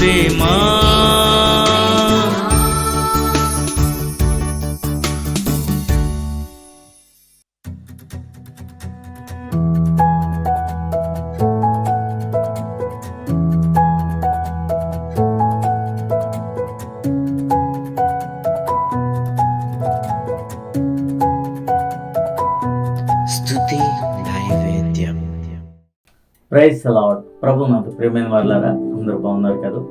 ప్రేమ. Praise అలాడ్ ప్రభు నాకు ప్రేమైన వాళ్ళారా అందరూ బాగున్నారు కదా?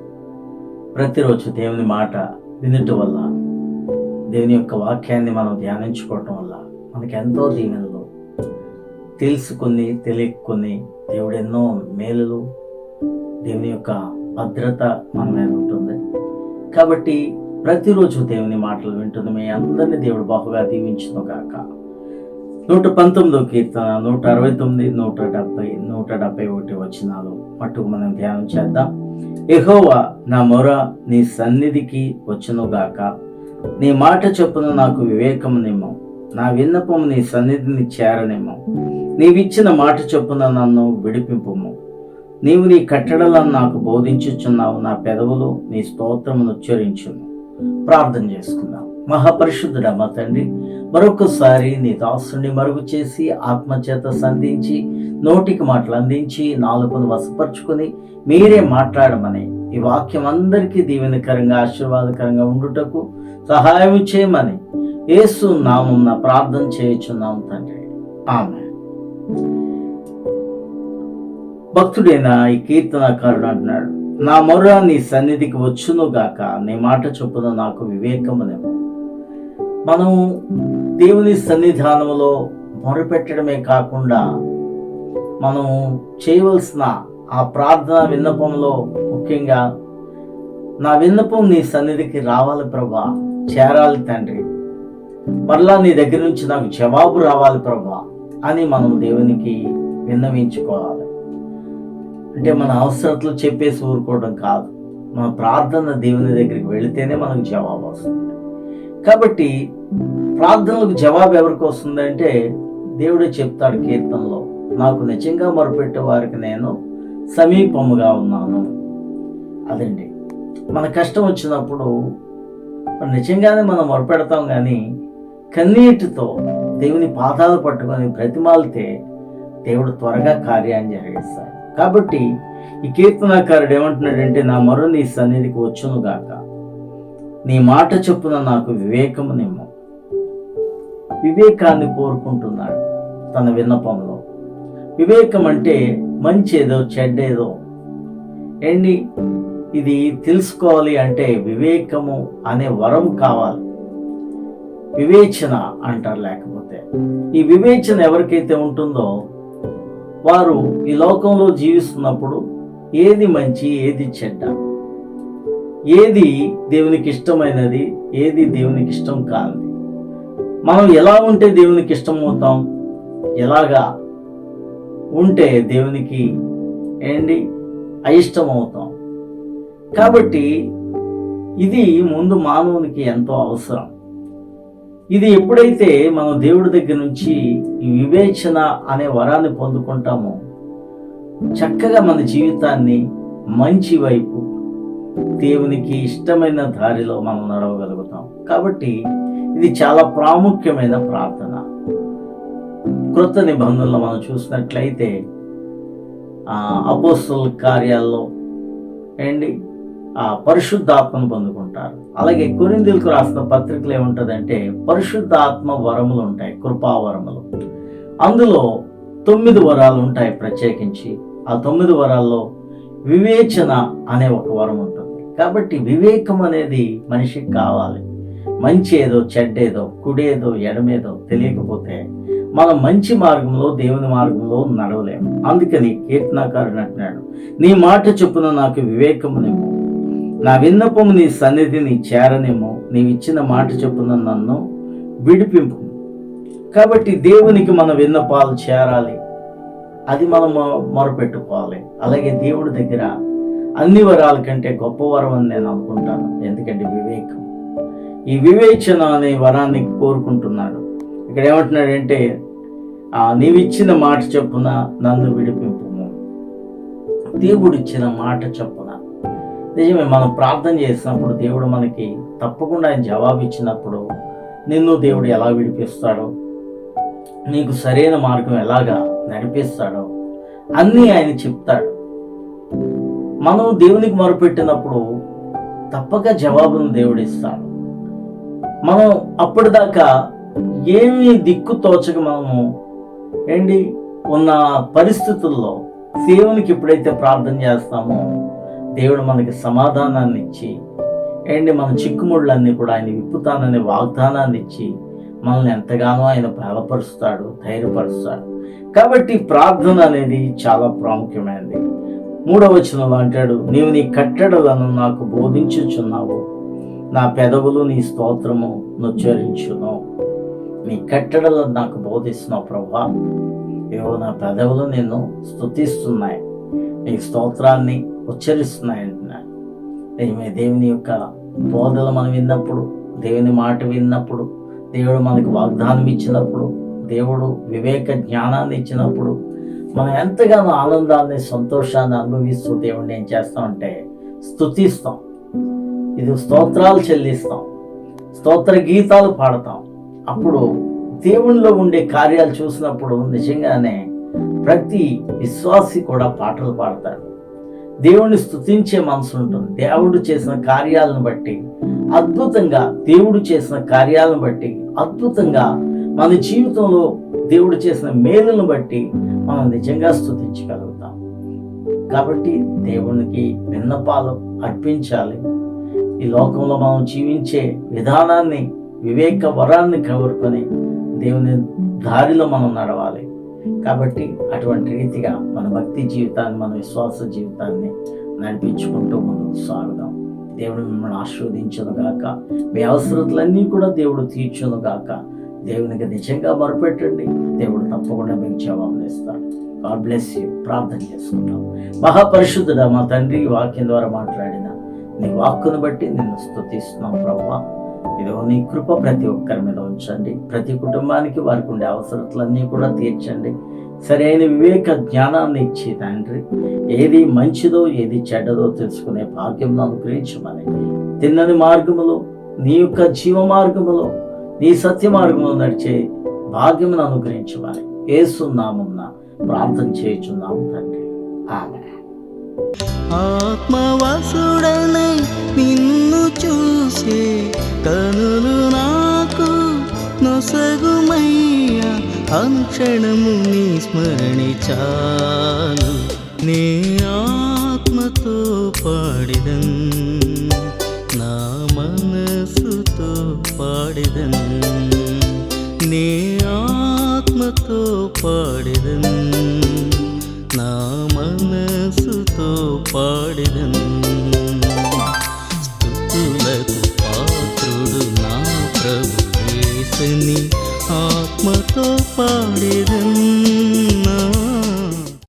ప్రతిరోజు దేవుని మాట వినటం వల్ల దేవుని యొక్క వాక్యాన్ని మనం ధ్యానించుకోవటం వల్ల మనకి ఎంతో దీవెనలు. తెలుసుకుని తెలియకుని దేవుడు ఎన్నో మేలులు దేవుని యొక్క భద్రత మన మీద ఉంటుంది. కాబట్టి ప్రతిరోజు దేవుని మాటలు వింటుంది. మీ అందరినీ దేవుడు బహుగా దీవించును గాక. నూట పంతొమ్మిదో కీర్తన నూట అరవై తొమ్మిది నూట డెబ్బై నూట డెబ్బై ఒకటి వచ్చినాలు మట్టుకు మనం ధ్యానం చేద్దాం. ఎహోవా నా మొర నీ సన్నిధికి వచ్చునుగాక. నీ మాట చొప్పున నాకు వివేకమునేమో నా విన్నపము నీ సన్నిధిని చేరనిమ్ము. నీవిచ్చిన మాట చొప్పున నన్ను విడిపింపుము. నీవు నీ కట్టడలను నాకు బోధించుచున్నావు నా పెదవులు నీ స్తోత్రమును ఉచ్చరించును. ప్రార్థన చేసుకుందాం. మహాపరిశుద్ధుడ మా తండ్రి. మరొకసారి నీ దాసుని మరుగు చేసి ఆత్మచేత సంధించి నోటికి మాటలు అందించి నాలుగును వసపరుచుకొని మీరే మాట్లాడమని ఈ వాక్యం అందరికీ దీవెనకరంగా ఆశీర్వాదకరంగా ఉండుటకు సహాయం చేయమని ఏసు నామున్న ప్రార్థన చేయుచున్నాం తండ్రి. ఆమె భక్తుడైన ఈ కీర్తనకారుడు అంటున్నాడు నా మొర నీ సన్నిధికి వచ్చును గాక. నీ మాట చొప్పున నాకు వివేకమునివ్వు మనం దేవుని సన్నిధానంలో మొరపెట్టడమే కాకుండా మనం చేయవలసిన ఆ ప్రార్థన విన్నపంలో ముఖ్యంగా నా విన్నపం నీ సన్నిధికి రావాలి ప్రభా చేరాలి తండ్రి. మరలా నీ దగ్గర నుంచి నాకు జవాబు రావాలి ప్రభా అని మనం దేవునికి విన్నవించుకోవాలి. అంటే మన అవసరతలు చెప్పేసి ఊరుకోవడం కాదు. మన ప్రార్థన దేవుని దగ్గరికి వెళితేనే మనకు జవాబు వస్తుంది. కాబట్టి ప్రార్థనలకు జవాబు ఎవరికి వస్తుందంటే దేవుడే చెప్తాడు కీర్తనలో నాకు నిజంగా మొరపెట్టే వారికి నేను సమీపముగా ఉన్నాను. అదండి. మన కష్టం వచ్చినప్పుడు నిజంగానే మనం మొరపెడతాం కానీ కన్నీటితో దేవుని పాదాలు పట్టుకొని బ్రతిమాలితే దేవుడు త్వరగా కార్యాన్ని జరిగిస్తాడు కాబట్టి ఈ కీర్తనాకారుడు ఏమంటున్నాడంటే నా మరో నీ సన్నిధికి వచ్చును గాక. నీ మాట చొప్పున నాకు వివేకము నిమ్ము వివేకాన్ని కోరుకుంటున్నాడు తన విన్నపంలో. వివేకం అంటే మంచేదో చెడ్డేదో. ఏంటి? ఇది తెలుసుకోవాలి అంటే వివేకము అనే వరం కావాలి. వివేచన అంటారు లేకపోతే. ఈ వివేచన ఎవరికైతే ఉంటుందో వారు ఈ లోకంలో జీవిస్తున్నప్పుడు ఏది మంచి ఏది చెడ్డ? ఏది దేవునికి ఇష్టమైనది ఏది దేవునికి ఇష్టం కాదు మనం ఎలా ఉంటే దేవునికి ఇష్టం అవుతాం ఎలాగా ఉంటే దేవునికి ఏంటి? అయిష్టం అవుతాం కాబట్టి ఇది ముందు మానవునికి ఎంతో అవసరం. ఇది ఎప్పుడైతే మనం దేవుడి దగ్గర నుంచి ఈ వివేచన అనే వరాన్ని పొందుకుంటామో చక్కగా మన జీవితాన్ని మంచి వైపు దేవునికి ఇష్టమైన దారిలో మనం నడవగలుగుతాం. కాబట్టి ఇది చాలా ప్రాముఖ్యమైన ప్రార్థన. క్రొత్త నిబంధనలు మనం చూసినట్లయితే అపోస్తుల కార్యాల్లో ఏంటి ఆ పరిశుద్ధాత్మను పొందుకుంటారు. అలాగే కొరిందులకు రాసిన పత్రికలు ఏముంటుందంటే పరిశుద్ధాత్మ వరములు ఉంటాయి కృపావరములు అందులో తొమ్మిది వరాలు ఉంటాయి ప్రత్యేకించి. ఆ తొమ్మిది వరాల్లో వివేచన అనే ఒక వరం ఉంటుంది. కాబట్టి వివేకం అనేది మనిషికి కావాలి. మంచి ఏదో చెడ్డేదో కుడేదో ఎడమేదో తెలియకపోతే మనం మంచి మార్గంలో దేవుని మార్గంలో నడవలేము. అందుకని కీర్తనాకారుడు అంటున్నాడు నీ మాట చొప్పున నాకు వివేకమునేమో నా విన్నపము నీ సన్నిధిని చేరనేమో నీవిచ్చిన మాట చొప్పున నన్ను విడిపింపు. కాబట్టి దేవునికి మన విన్నపాలు చేరాలి. అది మనం మొ- మొరపెట్టుకోవాలి. అలాగే దేవుడి దగ్గర అన్ని వరాల కంటే గొప్ప వరం అని నేను అనుకుంటాను. ఎందుకంటే వివేకం. ఈ వివేచన అనే వరాన్ని కోరుకుంటున్నాడు. ఇక్కడ ఏమంటున్నాడంటే నీవిచ్చిన మాట చొప్పున నన్ను విడిపింపు దేవుడిచ్చిన మాట చొప్పున. నిజమే మనం ప్రార్థన చేసినప్పుడు దేవుడు మనకి తప్పకుండా ఆయన జవాబు ఇచ్చినప్పుడు నిన్ను దేవుడు ఎలా విడిపిస్తాడో నీకు సరైన మార్గం ఎలాగా నడిపిస్తాడో అన్నీ ఆయన చెప్తాడు. మనం దేవునికి మొరపెట్టినప్పుడు తప్పక జవాబును దేవుడు ఇస్తాడు మనం అప్పటిదాకా ఏమీ దిక్కు తోచక మనము ఏంటి? ఉన్న పరిస్థితుల్లో దేవునికి ఎప్పుడైతే ప్రార్థన చేస్తామో దేవుడు మనకి సమాధానాన్ని ఇచ్చి ఏంటి? మన చిక్కుముళ్ళన్నీ కూడా ఆయన విప్పుతాననే వాగ్దానాన్ని ఇచ్చి మనల్ని ఎంతగానో ఆయన బలపరుస్తాడు ధైర్యపరుస్తాడు. కాబట్టి ప్రార్థన అనేది చాలా ప్రాముఖ్యమైనది. మూడవ వచనంలో అంటాడు నీవు నీ కట్టడలను నాకు బోధించుచున్నావు. నా పెదవులు నీ స్తోత్రము నుచ్చరించును నీ కట్టడలను నాకు బోధిస్తున్నావు ప్రభా. ఏవో నా పెదవులు నిన్ను స్తుతిస్తున్నాయి. నీ స్తోత్రాన్ని ఉచ్చరిస్తున్నాయి అంటున్నాను నిజమే దేవుని యొక్క బోధలు మనం విన్నప్పుడు దేవుని మాట విన్నప్పుడు దేవుడు మనకు వాగ్దానం ఇచ్చినప్పుడు దేవుడు వివేక జ్ఞానాన్ని ఇచ్చినప్పుడు మనం ఎంతగానో ఆనందాన్ని సంతోషాన్ని అనుభవిస్తూ దేవుడిని ఏం చేస్తామంటే స్తుతిస్తాం. ఇది స్తోత్రాలు చెల్లిస్తాం. స్తోత్ర గీతాలు పాడతాం. అప్పుడు దేవునిలో ఉండే కార్యాలు చూసినప్పుడు నిజంగానే ప్రతి విశ్వాసి కూడా పాటలు పాడతాడు దేవుణ్ణి స్థుతించే మనసు ఉంటుంది. దేవుడు చేసిన కార్యాలను బట్టి అద్భుతంగా దేవుడు చేసిన కార్యాలను బట్టి అద్భుతంగా మన జీవితంలో దేవుడు చేసిన మేలును బట్టి మనం నిజంగా స్థుతించగలుగుతాం కాబట్టి దేవునికి విన్నపాలు అర్పించాలి. ఈ లోకంలో మనం జీవించే విధానాన్ని వివేక వరాన్ని కవరుకొని దేవుని దారిలో మనం నడవాలి. కాబట్టి అటువంటి రీతిగా మన భక్తి జీవితాన్ని మన విశ్వాస జీవితాన్ని నడిపించుకుంటూ ముందుకు సాగుదాం. దేవుడు మిమ్మల్ని ఆశీర్వదించను గాక. మీ అవసరతలన్నీ కూడా దేవుడు తీర్చును గాక. దేవునికి నిజంగా మొరపెట్టండి. దేవుడు తప్పకుండా మీకు జవాబులు ఇస్తాడు గాడ్ బ్లెస్ యూ ప్రార్థన చేసుకుంటాం మహాపరిశుద్ధుడ మా తండ్రి వాక్యం ద్వారా మాట్లాడిన నీ వాక్కును బట్టి నిన్ను స్థుతిస్తున్నాం ప్రభావ. ఇదో నీ కృప ప్రతి ఒక్కరి మీద ఉంచండి. ప్రతి కుటుంబానికి వారికి ఉండే అవసరతలన్నీ కూడా తీర్చండి. సరైన వివేక జ్ఞానాన్ని ఇచ్చి తండ్రి ఏది మంచిదో ఏది చెడ్డదో తెలుసుకునే భాగ్యం అనుగ్రహించమని తిన్నని మార్గములో నీ యొక్క జీవ మార్గములో నీ సత్య మార్గంలో నడిచే భాగ్యమును అనుగ్రహించమని ఏసున్నామన్న ప్రార్థన చేయుచున్నాము తండ్రి. ఆమె ఆత్మవాసుడనై నిన్ను చూసే కనులు నాకు నొసగుమయ్య అనుక్షణము నీ స్మరణి చాలు. నీ ఆత్మతో పాడిదన్ నా మనసుతో పాడిదన్ నీ ఆత్మతో పాడిదన్ నా మనసుతో పాడిదన్ నా ప్రభు ఆత్మతో పాడిదన్.